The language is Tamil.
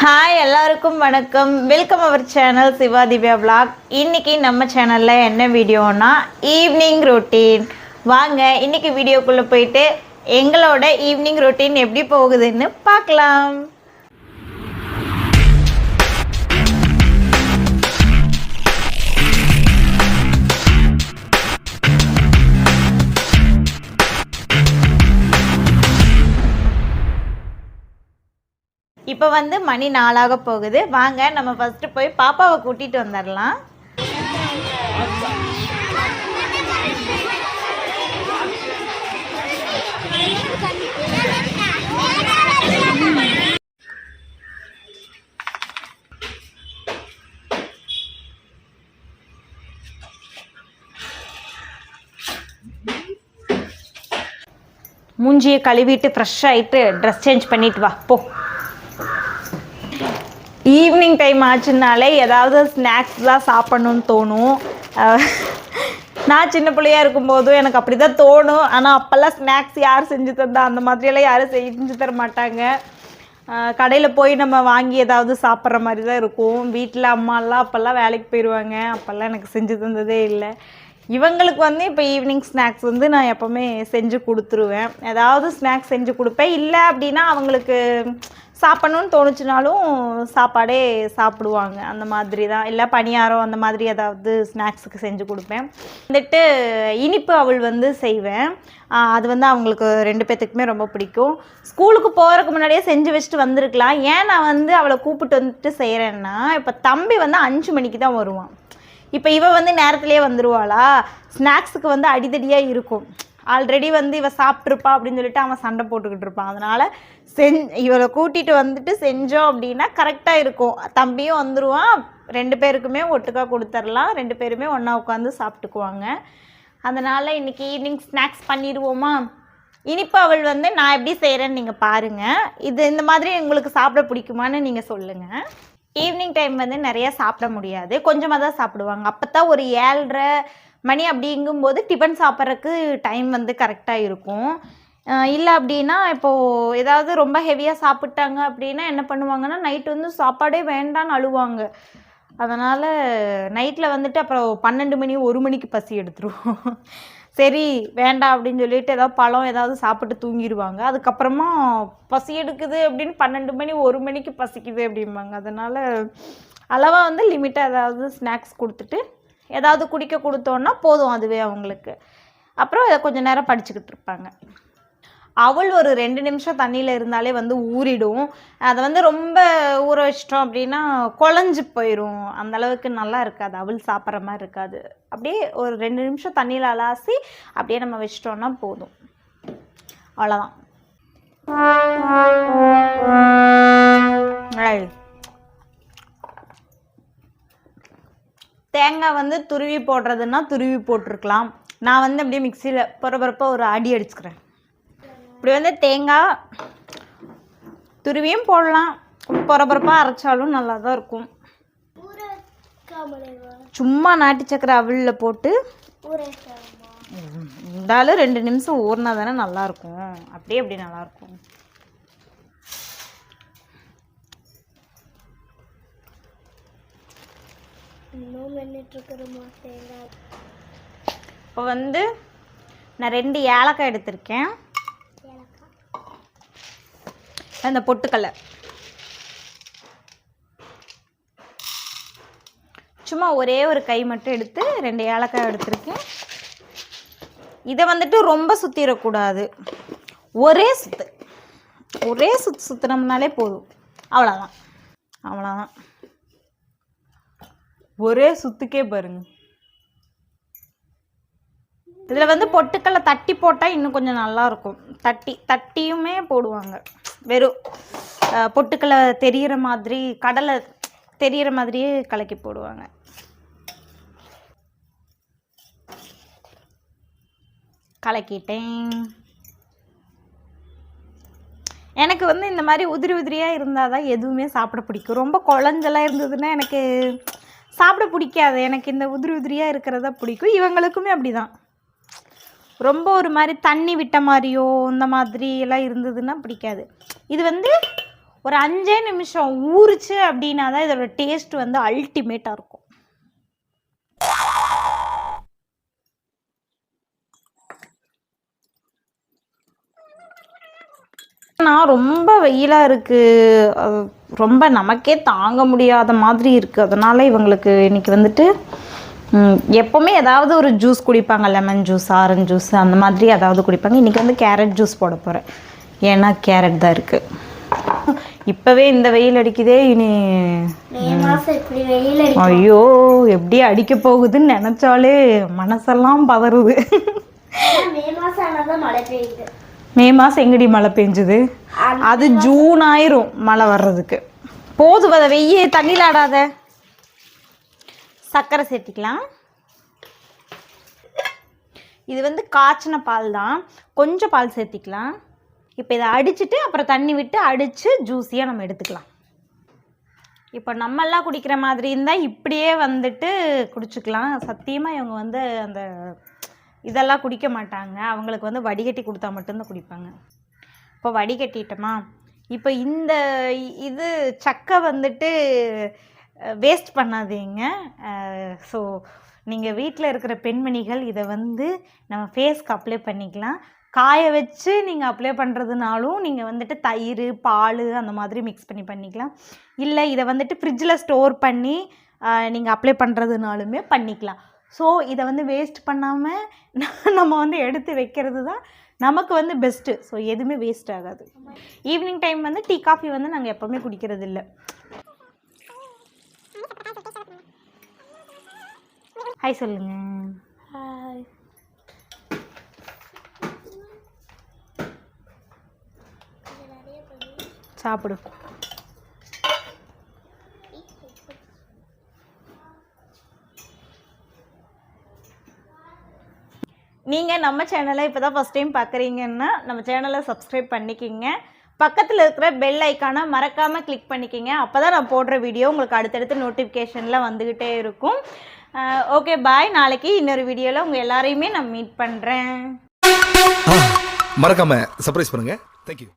ஹாய் எல்லாருக்கும் வணக்கம். Welcome our channel Siva Divya vlog இன்றைக்கி நம்ம சேனலில் என்ன வீடியோனா ஈவினிங் ரொட்டீன் வாங்க இன்றைக்கி வீடியோக்குள்ளே போயிட்டு எங்களோட ஈவினிங் ரொட்டீன் எப்படி போகுதுன்னு பார்க்கலாம். இப்போ வந்து மணி நாளாக போகுது. வாங்க நம்ம ஃபஸ்ட்டு போய் பாப்பாவை கூட்டிகிட்டு வந்துடலாம் மூஞ்சியை கழுவிட்டு ஃப்ரெஷ் ஆகிட்டு ட்ரெஸ் சேஞ்ச் பண்ணிட்டு வா. போ. ஈவினிங் டைம் ஆச்சுனாலே ஏதாவது ஸ்நாக்ஸ் தான் சாப்பிட்ணுன்னு தோணும். நான் சின்ன பிள்ளையா இருக்கும்போதும் எனக்கு அப்படி தான் தோணும். ஆனால் அப்போல்லாம் ஸ்நாக்ஸ் யார் செஞ்சு தந்தா அந்த மாதிரியெல்லாம் யாரும் செஞ்சு தர மாட்டாங்க. கடையில் போய் நம்ம வாங்கி ஏதாவது சாப்பிட்ற மாதிரி தான் இருக்கும் வீட்டில் அம்மாலாம் அப்போல்லாம் வேலைக்கு போயிடுவாங்க அப்போல்லாம் எனக்கு செஞ்சு தந்ததே இல்லை. இவங்களுக்கு வந்து இப்போ ஈவினிங் ஸ்நாக்ஸ் வந்து நான் எப்போவுமே செஞ்சு கொடுத்துருவேன். ஏதாவது ஸ்நாக்ஸ் செஞ்சு கொடுப்பேன். இல்லை அப்படின்னா அவங்களுக்கு சாப்பிட்ணுன்னு தோணுச்சுனாலும் சாப்பாடே சாப்பிடுவாங்க. அந்த மாதிரி தான் இல்லை பணியாரம் அந்த மாதிரி ஏதாவது ஸ்நாக்ஸுக்கு செஞ்சு கொடுப்பேன். வந்துட்டு இனிப்பு அவள் வந்து செய்வேன். அது வந்து அவங்களுக்கு ரெண்டு பேர்த்துக்குமே ரொம்ப பிடிக்கும். ஸ்கூலுக்கு போகிறதுக்கு முன்னாடியே செஞ்சு வச்சுட்டு வந்திருக்கலாம். ஏன் நான் வந்து அவளை கூப்பிட்டு வந்துட்டு செய்கிறேன்னா இப்போ தம்பி வந்து அஞ்சு மணிக்கு தான் வருவான். இப்போ இவ வந்து நேரத்துலேயே வந்துருவாளா? ஸ்நாக்ஸுக்கு வந்து அடிதடியாக இருக்கும். ஆல்ரெடி வந்து இவ சாப்பிட்ருப்பா அப்படின்னு சொல்லிட்டு அவன் சண்டை போட்டுக்கிட்டு இருப்பான். அதனால செஞ் இவளை கூட்டிகிட்டு வந்துட்டு செஞ்சோம் அப்படின்னா கரெக்டாக இருக்கும். தம்பியும் வந்துருவான். ரெண்டு பேருக்குமே ஒட்டுக்கா கொடுத்துர்லாம். ரெண்டு பேருமே ஒன்றா உட்காந்து சாப்பிட்டுக்குவாங்க. அதனால் இன்னைக்கு ஈவினிங் ஸ்நாக்ஸ் பண்ணிடுவோமா? இனிப்பு அவள் வந்து நான் எப்படி செய்கிறேன்னு நீங்கள் பாருங்கள் இது இந்த மாதிரி உங்களுக்கு சாப்பிட பிடிக்குமான்னு நீங்கள் சொல்லுங்கள் ஈவினிங் டைம் வந்து நிறையா சாப்பிட முடியாது. கொஞ்சமாக தான் சாப்பிடுவாங்க. அப்போ தான் ஒரு ஏழ்ரை மணி அப்படிங்கும்போது டிஃபன் சாப்பிட்றதுக்கு டைம் வந்து கரெக்டாக இருக்கும். இல்லை அப்படின்னா இப்போது ஏதாவது ரொம்ப ஹெவியாக சாப்பிட்டாங்க அப்படின்னா என்ன பண்ணுவாங்கன்னா நைட்டு வந்து சாப்பாடே வேண்டான்னு அழுவாங்க. அதனால் நைட்டில் வந்துட்டு அப்புறம் பன்னெண்டு மணி ஒரு மணிக்கு பசி எடுத்துருவோம். சரி வேண்டாம் அப்படின்னு சொல்லிட்டு ஏதாவது பழம் ஏதாவது சாப்பிட்டு தூங்கிடுவாங்க அதுக்கப்புறமா பசி எடுக்குது அப்படின்னு பன்னெண்டு மணி ஒரு மணிக்கு பசிக்குது அப்படிம்பாங்க. அதனால் அளவாக வந்து லிமிட்டாக ஏதாவது ஸ்நாக்ஸ் கொடுத்துட்டு ஏதாவது குடிக்க கொடுத்தோன்னா போதும் அதுவே அவங்களுக்கு. அப்புறம் இதை கொஞ்சம் நேரம் படிச்சுக்கிட்டு இருப்பாங்க. அவள் ஒரு ரெண்டு நிமிஷம் தண்ணியில் இருந்தாலே வந்து ஊறிடும். அதை வந்து ரொம்ப ஊற வச்சிட்டோம் அப்படின்னா குழஞ்சி போயிடும் அந்தளவுக்கு நல்லா இருக்காது. அவள் சாப்பிட்ற மாதிரி இருக்காது. அப்படியே ஒரு ரெண்டு நிமிஷம் தண்ணியில் அலாசி அப்படியே நம்ம வச்சிட்டோம்னா போதும். அவ்வளோதான் தேங்காய் வந்து துருவி போடுறதுன்னா துருவி போட்டிருக்கலாம். நான் வந்து அப்படியே மிக்சியில் பொறப்பொறப்பாக ஒரு அடி அடிச்சுக்கிறேன். இப்படி வந்து தேங்காய் துருவியும் போடலாம். பொறப்பொறப்பாக அரைச்சாலும் நல்லா தான் இருக்கும். சும்மா நாட்டு சக்கரை அவிழில் போட்டு இருந்தாலும் ரெண்டு நிமிஷம் ஊறினா தானே நல்லாயிருக்கும் அப்படியே அப்படி நல்லாயிருக்கும் இன்னும் தேங்காய் இப்போ வந்து நான் ரெண்டு ஏலக்காய் எடுத்திருக்கேன். அந்த பொட்டுக்கல்லை. சும்மா ஒரே ஒரு கை மட்டும் எடுத்து ரெண்டு ஏலக்காய் எடுத்திருக்கேன். இதை வந்துட்டு ரொம்ப சுற்றிடக்கூடாது ஒரே சுத்து. ஒரே சுத்து சுற்றினோம்னாலே போதும். அவ்வளோதான் அவ்வளோதான் ஒரே சுத்துக்கே பாருங்க. இதில் வந்து பொட்டுக்கல்லை தட்டி போட்டால் இன்னும் கொஞ்சம் நல்லா இருக்கும். தட்டி தட்டியுமே போடுவாங்க. வெறும் அஹ், தெரிகிற தெரியிற மாதிரி கடலை தெரியிற மாதிரியே கலக்கி போடுவாங்க. கலக்கிட்டேன். எனக்கு வந்து இந்த மாதிரி உதிரி உதிரியாக இருந்தால் தான் எதுவுமே சாப்பிட பிடிக்கும். ரொம்ப குழஞ்செல்லாம் இருந்ததுன்னா எனக்கு சாப்பிட பிடிக்காது. எனக்கு இந்த உதிரி உதிரியாக இருக்கிறதா பிடிக்கும். இவங்களுக்குமே அப்படி தான் ரொம்ப ஒரு மாதிரி தண்ணி விட்ட மாதிரியோ இந்த மாதிரி எல்லாம் இருந்ததுன்னா பிடிக்காது. இது வந்து ஒரு அஞ்சே நிமிஷம் ஊறுச்சு அப்படின்னா தான் இதோட டேஸ்ட் வந்து அல்டிமேட்டாக இருக்கும். நான் ரொம்ப வெயிலாக இருக்குது ரொம்ப நமக்கே தாங்க முடியாத மாதிரி இருக்குது அதனால் இவங்களுக்கு இன்னைக்கு வந்துட்டு எப்போவுமே ஏதாவது ஒரு ஜூஸ் குடிப்பாங்க. லெமன் ஜூஸ் ஆரஞ்சு ஜூஸ் அந்த மாதிரி ஏதாவது குடிப்பாங்க. இன்றைக்கி வந்து கேரட் ஜூஸ் போட போகிறேன் ஏன்னா கேரட் தான் இருக்குது இப்போவே இந்த வெயில் அடிக்குதே இனி ஐயோ எப்படி அடிக்க போகுதுன்னு நினச்சாலே மனசெல்லாம் பதறுது. மழை பெய்யுது. மே மாதம் எங்கடி மழை பெஞ்சுது? அது ஜூன் ஆயிரும் மழை வர்றதுக்கு. போதும் அதை வெய்ய தண்ணியில் ஆடாத சர்க்கரை சேர்த்திக்கலாம். இது வந்து காய்ச்சின பால் தான். கொஞ்சம் பால் சேர்த்திக்கலாம். இப்போ இதை அடிச்சிட்டு அப்புறம் தண்ணி விட்டு அடித்து ஜூஸியாக நம்ம எடுத்துக்கலாம். இப்போ நம்மெல்லாம் குடிக்கிற மாதிரி இருந்தால் இப்படியே வந்துட்டு குடிச்சுக்கலாம். சத்தியமாக இவங்க வந்து அந்த இதெல்லாம் குடிக்க மாட்டாங்க. அவங்களுக்கு வந்து வடிகட்டி கொடுத்தா மட்டும்தான் குடிப்பாங்க. இப்போ வடிகட்டிட்டோமா? இப்போ இந்த இது சக்கை வந்துட்டு வேஸ்ட் பண்ணாதீங்க. ஸோ நீங்கள் வீட்டில் இருக்கிற பெண்மணிகள் இதை வந்து நம்ம ஃபேஸ்க்கு அப்ளை பண்ணிக்கலாம். காய வச்சு நீங்கள் அப்ளை பண்ணுறதுனாலும் நீங்கள் வந்துட்டு தயிர் பால் அந்த மாதிரி மிக்ஸ் பண்ணி பண்ணிக்கலாம். இல்லை இதை வந்துட்டு ஃப்ரிட்ஜில் ஸ்டோர் பண்ணி நீங்கள் அப்ளை பண்ணுறதுனாலுமே பண்ணிக்கலாம். ஸோ இதை வந்து வேஸ்ட் பண்ணாமல் நம்ம வந்து எடுத்து வைக்கிறது தான் நமக்கு வந்து பெஸ்ட்டு ஸோ எதுவுமே வேஸ்ட் ஆகாது. ஈவினிங் டைம் வந்து டீ காஃபி வந்து நாங்கள் எப்போவுமே குடிக்கிறது இல்லை ஹாய் சொல்லுங்க. ஹாய் சாப்பிடு. நீங்கள் நம்ம சேனலை இப்போ தான் ஃபஸ்ட் டைம் பார்க்குறீங்கன்னா நம்ம சேனலை சப்ஸ்கிரைப் பண்ணிக்கிங்க. பக்கத்தில் இருக்கிற பெல் ஐக்கானை மறக்காமல் கிளிக் பண்ணிக்கிங்க. அப்போ தான் நான் போடுற வீடியோ உங்களுக்கு அடுத்தடுத்து நோட்டிஃபிகேஷனில் வந்துக்கிட்டே இருக்கும். ஓகே பாய் நாளைக்கு இன்னொரு வீடியோவில் உங்கள் எல்லாரையுமே நான் மீட் பண்ணுறேன் மறக்காமல் சர்ப்ரைஸ் பண்ணுங்கள் தேங்க்யூ